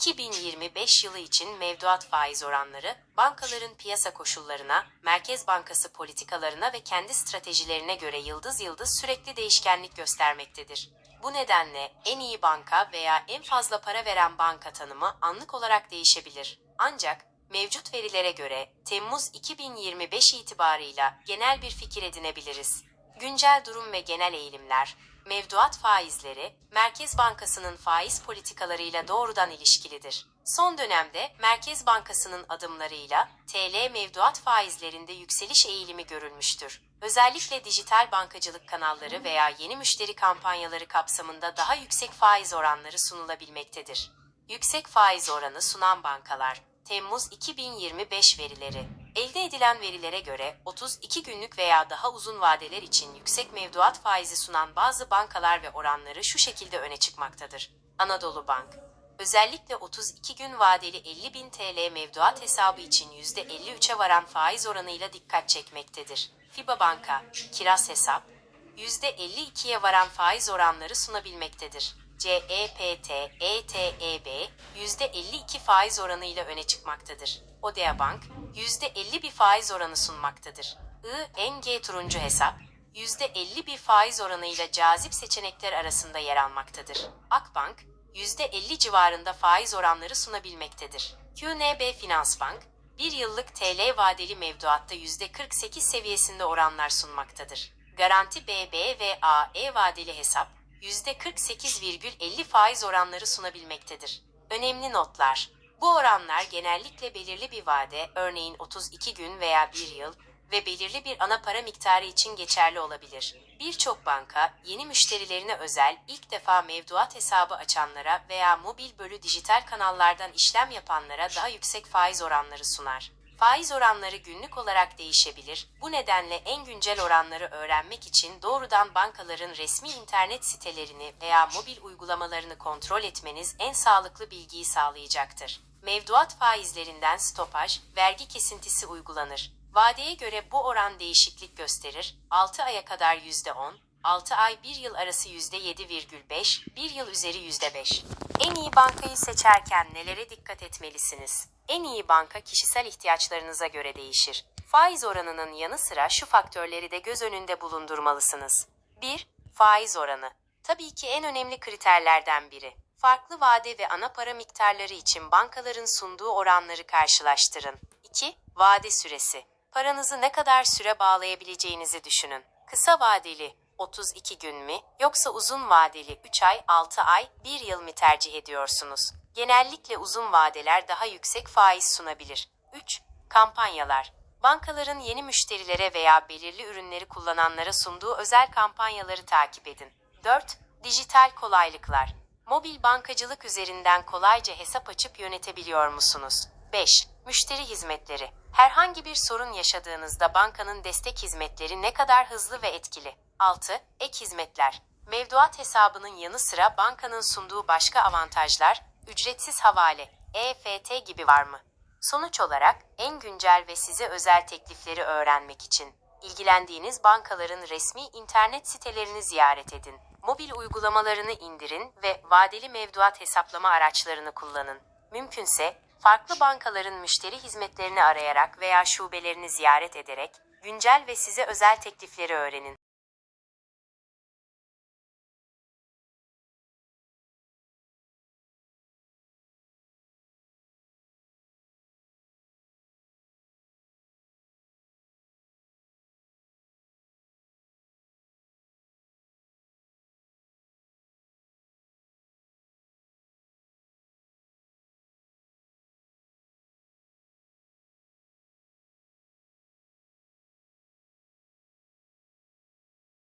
2025 yılı için mevduat faiz oranları, bankaların piyasa koşullarına, Merkez Bankası politikalarına ve kendi stratejilerine göre yıldız yıldız sürekli değişkenlik göstermektedir. Bu nedenle en iyi banka veya en fazla para veren banka tanımı anlık olarak değişebilir. Ancak mevcut verilere göre Temmuz 2025 itibarıyla genel bir fikir edinebiliriz. Güncel durum ve genel eğilimler, mevduat faizleri, Merkez Bankası'nın faiz politikalarıyla doğrudan ilişkilidir. Son dönemde Merkez Bankası'nın adımlarıyla TL mevduat faizlerinde yükseliş eğilimi görülmüştür. Özellikle dijital bankacılık kanalları veya yeni müşteri kampanyaları kapsamında daha yüksek faiz oranları sunulabilmektedir. Yüksek faiz oranı sunan bankalar, Temmuz 2025 verileri. Elde edilen verilere göre 32 günlük veya daha uzun vadeler için yüksek mevduat faizi sunan bazı bankalar ve oranları şu şekilde öne çıkmaktadır. Anadolu Bank Özellikle 32 gün vadeli 50 bin TL mevduat hesabı için %53'e varan faiz oranıyla dikkat çekmektedir. FIBA Banka, kiraz hesap, %52'ye varan faiz oranları sunabilmektedir. CEPT, ETEB %52 faiz oranıyla öne çıkmaktadır. Odea Bank %50 bir faiz oranı sunmaktadır. ING Turuncu Hesap %50 bir faiz oranıyla cazip seçenekler arasında yer almaktadır. Akbank %50 civarında faiz oranları sunabilmektedir. QNB Finans Bank, bir yıllık TL vadeli mevduatta %48 seviyesinde oranlar sunmaktadır. Garanti BB ve AE vadeli hesap, %48,50 faiz oranları sunabilmektedir. Önemli notlar. Bu oranlar genellikle belirli bir vade, örneğin 32 gün veya 1 yıl ve belirli bir ana para miktarı için geçerli olabilir. Birçok banka, yeni müşterilerine özel ilk defa mevduat hesabı açanlara veya mobil bölü dijital kanallardan işlem yapanlara daha yüksek faiz oranları sunar. Faiz oranları günlük olarak değişebilir. Bu nedenle en güncel oranları öğrenmek için doğrudan bankaların resmi internet sitelerini veya mobil uygulamalarını kontrol etmeniz en sağlıklı bilgiyi sağlayacaktır. Mevduat faizlerinden stopaj, vergi kesintisi uygulanır. Vadeye göre bu oran değişiklik gösterir. 6 aya kadar %10, 6 ay 1 yıl arası %7,5, 1 yıl üzeri %5. En iyi bankayı seçerken nelere dikkat etmelisiniz? En iyi banka kişisel ihtiyaçlarınıza göre değişir. Faiz oranının yanı sıra şu faktörleri de göz önünde bulundurmalısınız. 1. Faiz oranı. Tabii ki en önemli kriterlerden biri. Farklı vade ve ana para miktarları için bankaların sunduğu oranları karşılaştırın. 2. Vade süresi. Paranızı ne kadar süre bağlayabileceğinizi düşünün. Kısa vadeli 32 gün mü yoksa uzun vadeli 3 ay, 6 ay, 1 yıl mı tercih ediyorsunuz? Genellikle uzun vadeler daha yüksek faiz sunabilir. 3. Kampanyalar. Bankaların yeni müşterilere veya belirli ürünleri kullananlara sunduğu özel kampanyaları takip edin. 4. Dijital kolaylıklar. Mobil bankacılık üzerinden kolayca hesap açıp yönetebiliyor musunuz? 5. Müşteri hizmetleri. Herhangi bir sorun yaşadığınızda bankanın destek hizmetleri ne kadar hızlı ve etkili? 6. Ek hizmetler. Mevduat hesabının yanı sıra bankanın sunduğu başka avantajlar, ücretsiz havale, EFT gibi var mı? Sonuç olarak en güncel ve size özel teklifleri öğrenmek için ilgilendiğiniz bankaların resmi internet sitelerini ziyaret edin. Mobil uygulamalarını indirin ve vadeli mevduat hesaplama araçlarını kullanın. Mümkünse farklı bankaların müşteri hizmetlerini arayarak veya şubelerini ziyaret ederek güncel ve size özel teklifleri öğrenin.